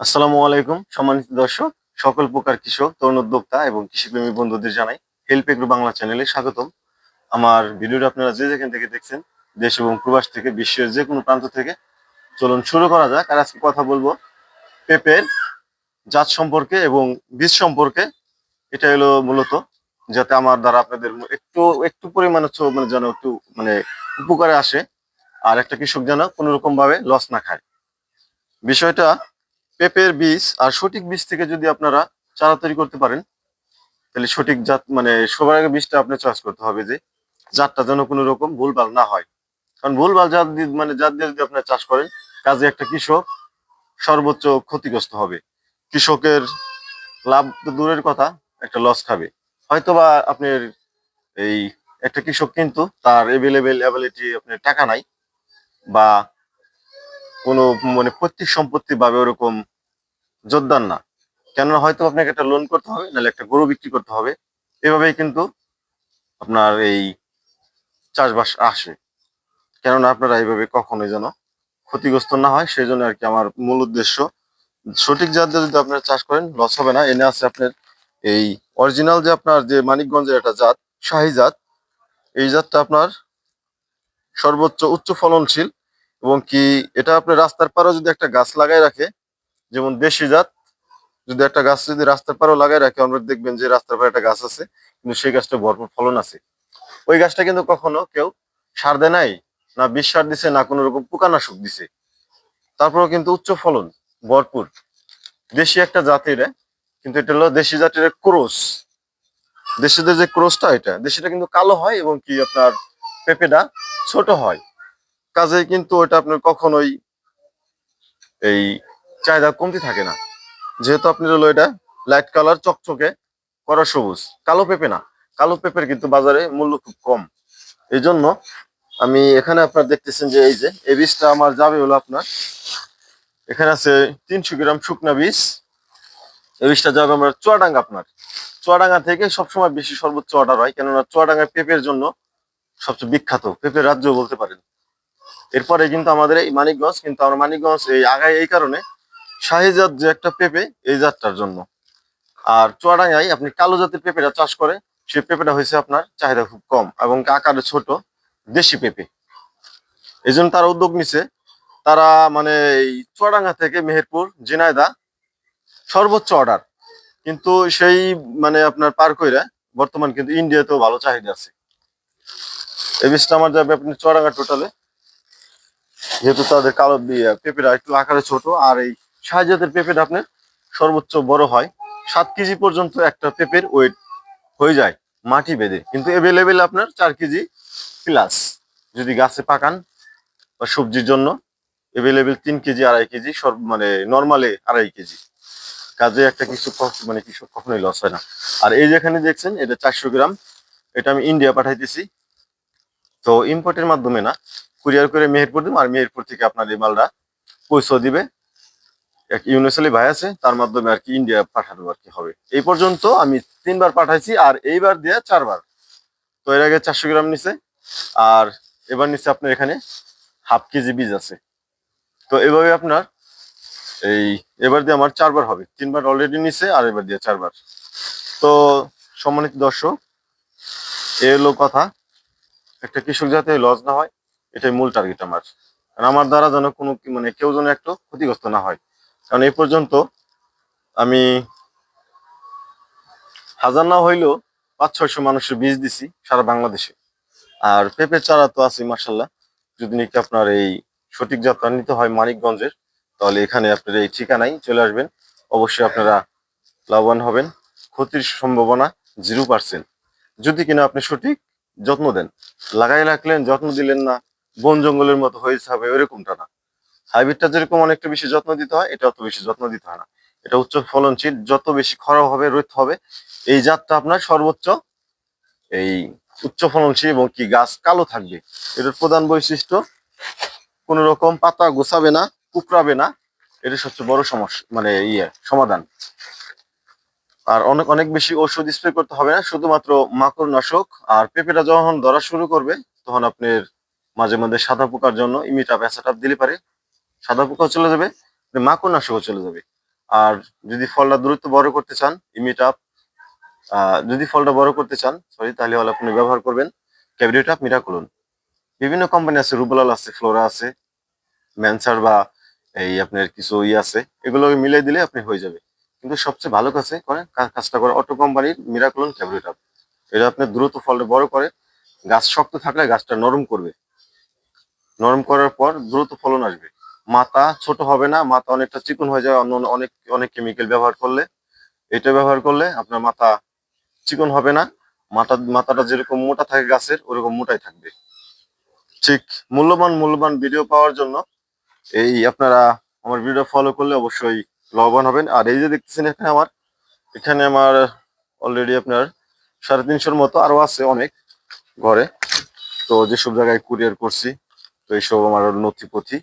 আসসালামু আলাইকুম, সম্মানিত দর্শক, সকল প্রকার কৃষক, তরুণ উদ্যোক্তা এবং কৃষিপ্রেমী বন্ধুদের জানাই হেল্প এগ্রো বাংলা চ্যানেলে স্বাগতম। আমার ভিডিওটা আপনারা যে যেখান থেকে দেখছেন, দেশ এবং প্রবাস থেকে, বিশ্বের যে কোনো প্রান্ত থেকে, চলুন শুরু করা যাক। আর আজকে কথা বলব পেঁপের জাত সম্পর্কে এবং বীজ সম্পর্কে। এটা হলো মূলত যাতে আমার দ্বারা আপনাদের একটু একটু পরিমাণে মানে যেন একটু মানে উপকারে আসে, আর একটা কৃষক যেন কোনো রকম ভাবে লস না খায়। বিষয়টা পেঁপের বীজ আর সঠিক বীজ থেকে যদি আপনারা চারা তৈরি করতে পারেন, তাহলে সঠিক জাত মানে সবার আগে বীজটা আপনার চয়েস করতে হবে যে জাতটা যেন কোনো রকম ভুলভাল না হয়। কারণ ভুলভাল জাত মানে জাত দিয়ে যদি আপনার চাষ করেন, কাজে একটা কৃষক সর্বোচ্চ ক্ষতিগ্রস্ত হবে। কৃষকের লাভ তো দূরের কথা, একটা লস খাবে। হয়তোবা আপনার এই একটা কৃষক কিন্তু তার এভেলেবেল অ্যাবিলিটি আপনার টাকা নাই, বা কোনো মানে পৈতৃক সম্পত্তি ভাবে ওরকম যোদ্ধা না। কেননা হয়তো আপনাকে একটা লোন করতে হবে, নাহলে একটা গরু বিক্রি করতে হবে। এভাবেই কিন্তু আপনার এই চাষবাস আসে। কেননা আপনারা এইভাবে কখনোই যেন ক্ষতিগ্রস্ত না হয় সেই জন্য আর কি আমার মূল উদ্দেশ্য, সঠিক জাত যদি আপনারা চাষ করেন লস হবে না। এনে আছে আপনার এই অরিজিনাল যে আপনার যে মানিকগঞ্জের একটা জাত, শাহী জাত, এই জাতটা আপনার সর্বোচ্চ উচ্চ ফলনশীল এবং কি এটা আপনার রাস্তার পাড়েও যদি একটা গাছ লাগাই রাখে, যেমন দেশি জাত, যদি একটা গাছ যদি রাস্তার পাড়েও লাগাই রাখে, আমরা দেখবেন যে রাস্তার পাড়ে একটা গাছ আছে, কিন্তু সেই গাছটা ভরপুর ফলন আছে। ওই গাছটা কিন্তু কখনো কেউ সার দেয় নাই, না বিষ সার দিছে, না কোনো রকম পোকানাশক দিছে। তারপরেও কিন্তু উচ্চ ফলন, ভরপুর। দেশি একটা জাতির কিন্তু এটা হলো দেশি জাতির ক্রোস। দেশিদের যে ক্রোসটা এটা, দেশিটা কিন্তু কালো হয় এবং কি আপনার পেঁপেটা ছোট হয়। কাজেই কিন্তু ওটা আপনার কখনোই এই চাহিদা কমতি থাকে না। যেহেতু আপনার হলো এটা লাইট কালার চকচকে করা সবুজ, কালো পেঁপে না। কালো পেঁপের কিন্তু বাজারে মূল্য খুব কম। এই জন্য আমি এখানে আপনার দেখতেছেন যে এই যে, এই বীজটা আমার যাবে হলো আপনার, এখানে আছে তিনশো গ্রাম শুকনা বীজ। এই বীজটা যাবে আমার চুয়াডাঙ্গা আপনার। চুয়াডাঙ্গা থেকে সবসময় বেশি সর্বোচ্চ অর্ডার হয়, কেননা চুয়াডাঙ্গায় পেঁপের জন্য সবচেয়ে বিখ্যাত, পেঁপের রাজ্য বলতে পারেন। এরপরে কিন্তু আমাদের এই মানিকগঞ্জ, কিন্তু আমরা মানিকগঞ্জ এই আগায় এই কারণে শাহিজাত যে একটা পেঁপে এই জাতটার জন্য। আর চুয়াডাঙ্গায় আপনি কালো জাতের পেঁপেটা চাষ করে, সেই পেঁপেটা হয়েছে আপনার চাহিদা খুব কম এবং আকারে ছোট দেশি পেঁপে। এই জন্য তারা উদ্যোগ নিছে। তারা মানে এই চুয়াডাঙ্গা থেকে মেহেরপুর, জিনাইদা সর্বোচ্চ অর্ডার। কিন্তু সেই মানে আপনার পার কইরা বর্তমান কিন্তু ইন্ডিয়াতেও ভালো চাহিদা আছে। এই বীজটা আমার যাবে আপনি চুয়াডাঙ্গা টোটালে যেহেতু তাদের কালো পেঁপেটা একটু আকারে ছোট, আর এই শাহজাতের পেঁপেটা আপনার সর্বোচ্চ বড় হয়। সাত কেজি পর্যন্ত একটা পেঁপের ওয়েট হয়ে যায় মাটি বেঁধে। কিন্তু এভেলেবেল আপনার চার কেজি প্লাস যদি গাছে পাকান বা সবজির জন্য এভেলেবেল তিন কেজি, আড়াই কেজি সব মানে নর্মালে আড়াই কেজি। কাজে একটা কিছু মানে কিছু কখনোই লস হয় না। আর এই যেখানে দেখছেন, এটা চারশো গ্রাম। এটা আমি ইন্ডিয়া পাঠাইতেছি। তো ইম্পোর্টের মাধ্যমে না কুরিয়ার করে মেহেরপুর দিব, আর মেহেরপুর থেকে আপনার এই মালটা পৌঁছে দিবে। এক ইউনিভার্সালি ভাই আছে, তার মাধ্যমে আর কি ইন্ডিয়া পাঠানো আর কি হবে। এই পর্যন্ত আমি তিনবার পাঠাইছি, আর এইবার দিয়ে চারবার। তো এর আগে চারশো গ্রাম নিছে, আর এবার নিচ্ছে আপনার এখানে হাফ কেজি বীজ আছে। তো এভাবে আপনার এই এবার দিয়ে আমার চারবার হবে। তিনবার অলরেডি নিছে, আর এবার দিয়ে চারবার। তো সম্মানিত দর্শক এ হলো কথা, একটা কৃষক যাতে লস না হয় এটাই মূল টার্গেট আমার। কারণ আমার দ্বারা যেন কোনো মানে কেউ যেন একটু ক্ষতিগ্রস্ত না হয়। কারণ এই পর্যন্ত আমি হাজার না হইলেও পাঁচ ছয়শো মানুষের বীজ দিছি সারা বাংলাদেশে। আর পেঁপে চারা তো আছে মার্শাল্লাহ যদি নাকি আপনার এই সঠিক যাত্রা নিতে হয় মানিকগঞ্জের, তাহলে এখানে আপনার এই ঠিকানায় চলে আসবেন। অবশ্যই আপনারা লাভবান হবেন। ক্ষতির সম্ভাবনা জিরো পার্সেন্ট যদি কিনা আপনি সঠিক যত্ন দেন লাগাই রাখলেন, যত্ন দিলেন না বন জঙ্গলের মতো হয়ে যাবে, ওইরকমটা না। হাইব্রিডটা যেরকম অনেকটা বেশি যত্ন দিতে হয়, এটা অত বেশি যত্ন দিতে হয় না। এটা উচ্চ ফলনশীল, যত বেশি খরা হবে, রোদ হবে, এই জাতটা আপনার সর্বোচ্চ এই উচ্চ ফলনশীল এবং কি গাছ কালো থাকবে। এটার প্রধান বৈশিষ্ট্য, কোন রকম পাতা গোছাবে না, কুকড়াবে না, এটা সবচেয়ে বড় সমস্যা মানে ইয়ে সমাধান। আর অনেক অনেক বেশি ওষুধ স্প্রে করতে হবে না, শুধুমাত্র মাকড় নাশক আর পেঁপেটা যখন ধরা শুরু করবে, তখন আপনার মাঝে মাঝে সাদা পোকার জন্য ইমিটা প্যাসাটাপ দিলে পারে। সাদা পোকাও চলে যাবে মাকড় নাশকও চলে যাবে। আর যদি ফলটা দ্রুত বড় করতে চান ইমিটাপ যদি ফলটা বড় করতে চান সরি তাহলে হলে আপনি ব্যবহার করবেন ক্যাভিডিটাপ মিরাকুলন। বিভিন্ন কোম্পানি আছে, রুবলাল আছে, ফ্লোরা আছে, ম্যানসার বা এই আপনার কিছু ই আছে, এগুলো মিলিয়ে দিলে আপনি হয়ে যাবে। কিন্তু সবচেয়ে ভালো কাছে করে কাজটা করে অটো কোম্পানির মিরাকুলন ক্যাভিডিটাপ এটা আপনার দ্রুত ফলটা বড় করে, গাছ শক্ত থাকলে গাছটা নরম করবে। নরম করার পর দ্রুত ফলন আসবে। মাথা ছোট হবে না, মাথা অনেকটা চিকন হয়ে যায় অন্য অনেক অনেক কেমিক্যাল ব্যবহার করলে। এটা ব্যবহার করলে আপনার মাথা চিকন হবে না, মাথা, মাথাটা যেরকম মোটা থাকে গাছের, ওরকম মোটাই থাকবে। ঠিক মূল্যবান মূল্যবান ভিডিও পাওয়ার জন্য এই আপনারা আমার ভিডিও ফলো করলে অবশ্যই লাভবান হবেন। আর এই যে দেখতেছেন এখানে আমার এখানে আমার অলরেডি আপনার সাড়ে তিনশোর মতো আরও আছে অনেক ঘরে। তো যেসব জায়গায় কুরিয়ার করছি তো এইসব আমার নথিপথি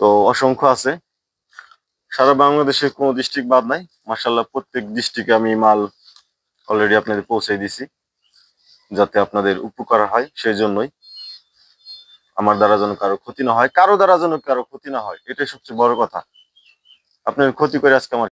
তো অসংখ্য আছে। সারা বাংলাদেশে কোনো ডিস্ট্রিক্ট বাদ নাই। মার্শাল্লাহ প্রত্যেক ডিস্ট্রিক্টে আমি মাল অলরেডি আপনাদের পৌঁছে দিছি যাতে আপনাদের উপকার হয় সেই জন্যই আমার দ্বারা যেন কারও ক্ষতি না হয়, কারও দ্বারা যেন কারও ক্ষতি না হয়, এটাই সবচেয়ে বড় কথা। আপনার ক্ষতি করে আজকে আমার